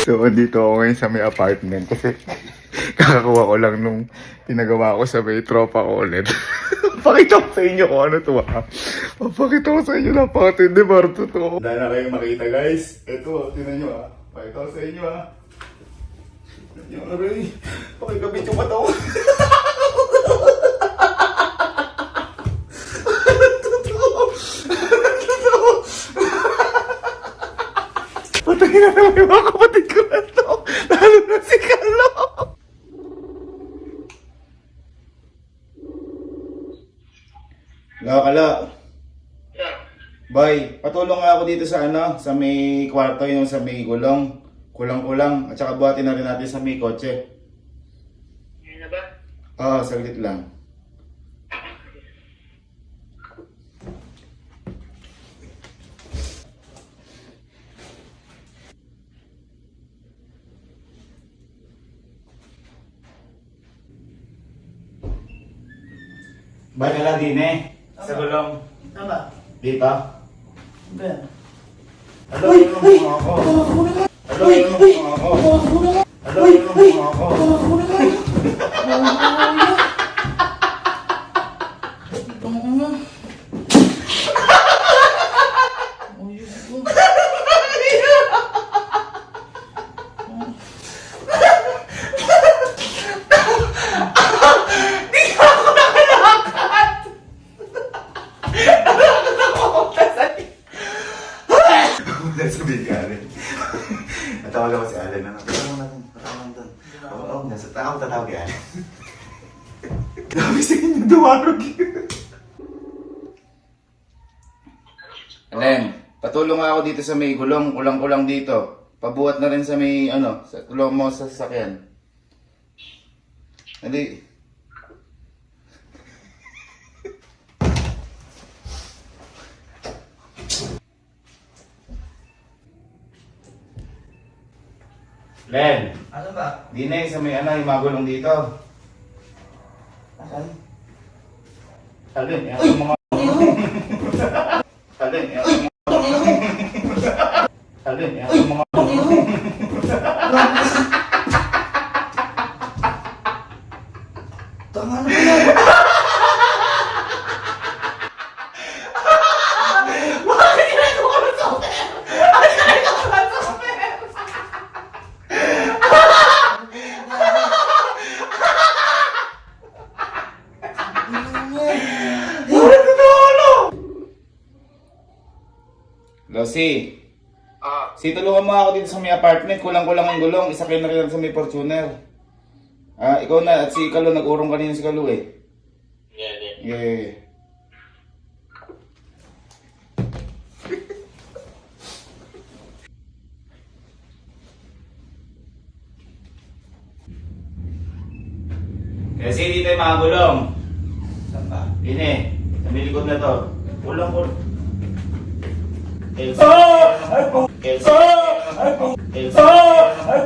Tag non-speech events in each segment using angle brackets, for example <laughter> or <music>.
So, andito ako ngayon sa may apartment kasi <laughs> kakakuha ko lang nung pinagawa ko sa may tropa ko ulit. <laughs> Pakita ko sa inyo kung ano to ha. Pakita ko sa inyo napakatindi Barto to. Dahil na kayong makita guys. Ito, tinan nyo ha. Pakita ko sa inyo ha. Yung aray, pakikabit yung mata ko. <laughs> Yung mga kapatid ko na to. Lalo na si Carlo. Nakakala. Bay, patulong nga ako dito sa ano, sa may kwarto yung sa may gulong. Kulang-kulang. At saka buhatin na rin natin sa may kotse. Ano na ba? Ah, saglit lang. Lang din eh. Sa gulong. Tama. Dito. Ba? Hello, yung mga ako. Hello, yung mga ako. Hello, yung mga ako. Ka, Allen. <laughs> Natawag ako si Allen. Ano? Patawag natin. Patawag natin. Oo, oo. Nasa ako tatawag kay Allen. Dami <laughs> sa inyo dumarog Allen, patulong ako dito sa may gulong. Kulang-kulang dito. Pabuhat na rin sa may, ano, sa tulong mo sa sasakyan. Hindi. Len, Ano ba? di na yung sa may ano, yung dito. Asan? Alin, yan ang mga... Alin, <laughs> yan ang mga... Alin, yan ang mga... Tama na ba yan? Losi, Ah, si tulungan mo ako dito sa may apartment. Kulang-kulang ang gulong. Isa kayo na rin sa may Fortuner. Ah, ikaw na. At si Kalo, nag-urong kanina si Kalo eh. yeah, yeah. Yeah. <laughs> Kasi hindi tayo makagulong. Saan ba? Ini, sa may likod na to. Kulang ko. 走，还不走？走，还不走？走，还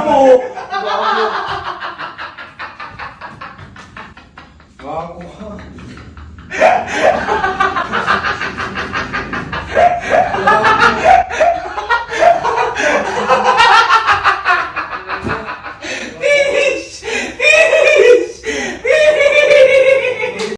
不。